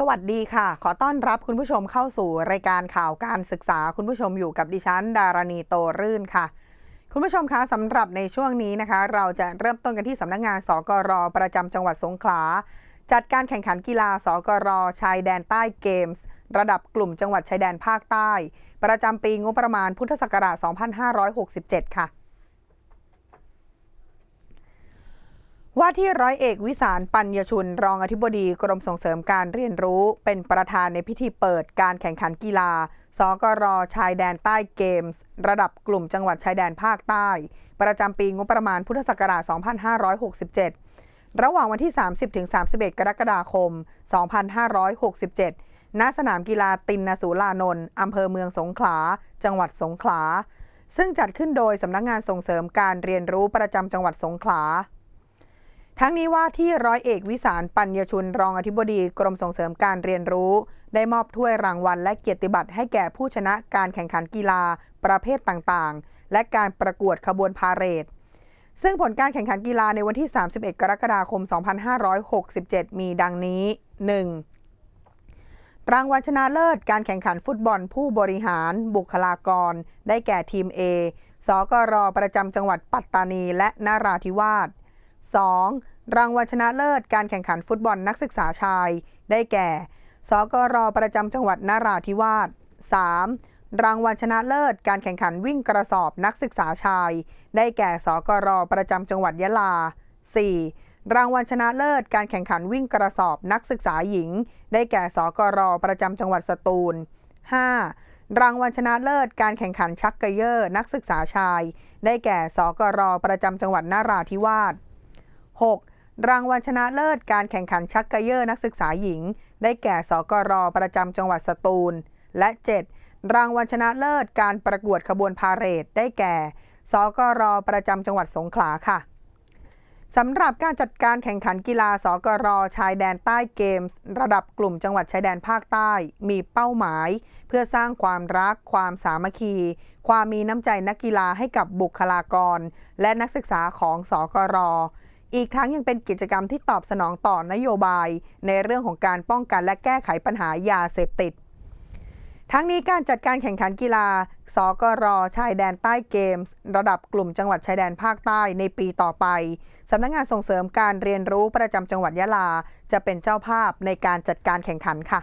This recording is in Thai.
สวัสดีค่ะ ขอต้อนรับคุณผู้ชมเข้าสู่รายการข่าวการศึกษา คุณผู้ชมอยู่กับดิฉัน ดารณีโตรื่นค่ะ คุณผู้ชมคะสำหรับในช่วงนี้นะคะ เราจะเริ่มต้นกันที่สำนักงงานสกรประจำจังหวัดสงขลา จัดการแข่งขันกีฬาสกรชายแดนใต้เกมส์ ระดับกลุ่มจังหวัดชายแดนภาคใต้ ประจำปีงบประมาณพุทธศักราช 2567 ค่ะ ว่าที่ร้อยเอกวิสารปัญญชุน รองอธิบดีกรมส่งเสริมการเรียนรู้ เป็นประธานในพิธีเปิดการแข่งขันกีฬา สกรชายแดนใต้เกมส์ ระดับกลุ่มจังหวัดชายแดนภาคใต้ ประจำปีงบประมาณพุทธศักราช 2567 ระหว่างวันที่ 30-31 กรกฎาคม 2567 ณ สนามกีฬาตินนสูลานนท์อำเภอเมืองสงขลา จังหวัดสงขลาซึ่งจัดขึ้นโดยสำนักงงานส่งเสริมการเรียนรู้ประจำจังหวัดสงขลา ทั้งนี้ว่าที่ร้อยเอกวิสารปัญญชุนรองอธิบดีกรมส่งเสริมการเรียนรู้ ได้มอบถ้วยรางวัลและเกียรติบัตรให้แก่ผู้ชนะการแข่งขันกีฬา ประเภทต่างๆ และการประกวดขบวนพาเหรดซึ่งผลการแข่งขันกีฬาในวันที่ 31 กรกฎาคม 2567 มีดังนี้ 1. รางวัลชนะเลิศการแข่งขันฟุตบอลผู้บริหาร บุคลากร ได้แก่ทีม A สกรประจำจังหวัดปัตตานีและนาราธิวาส 2. รางวัลชนะเลิศการแข่งขันฟุตบอลนักศึกษาชาย ได้แก่ สกรประจำจังหวัดนาราธิวาส 3. รางวัลชนะเลิศการแข่งขันวิ่งกระสอบนักศึกษาชาย ได้แก่ สกรประจำจังหวัดยะลา 4. รางวัลชนะเลิศการแข่งขันวิ่งกระสอบนักศึกษาหญิง ได้แก่ สกรประจำจังหวัดสตูล 5. รางวัลชนะเลิศการแข่งขันชักเกยอร์นักศึกษาชาย ได้แก่ สกรประจำจังหวัดนาราธิวาส 6. รางวัลชนะเลิศการแข่งขันชักเยอร์นักศึกษาหญิง ได้แก่สกรประจำจังหวัดสตูล และ 7. รางวัลชนะเลิศการประกวดขบวนพาเหรดได้แก่สกรประจำจังหวัดสงขลาค่ะสำหรับการจัดการแข่งขันกีฬาสกรชายแดนใต้เกมส์ระดับกลุ่มจังหวัดชายแดนภาคใต้ มีเป้าหมาย เพื่อสร้างความรัก ความสามัคคี ความมีน้ำใจนักกีฬาให้กับบุคลากร และนักศึกษาของสกร อีกทั้งยังเป็นกิจกรรมที่ตอบสนองต่อนโยบาย ในเรื่องของการป้องกันและแก้ไขปัญหายาเสพติด ทั้งนี้การจัดการแข่งขันกีฬา สกรชายแดนใต้เกมส์ระดับกลุ่มจังหวัดชายแดนภาคใต้ในปีต่อไปสำนักงงานส่งเสริมการเรียนรู้ประจำจังหวัดยะลา จะเป็นเจ้าภาพในการจัดการแข่งขันค่ะ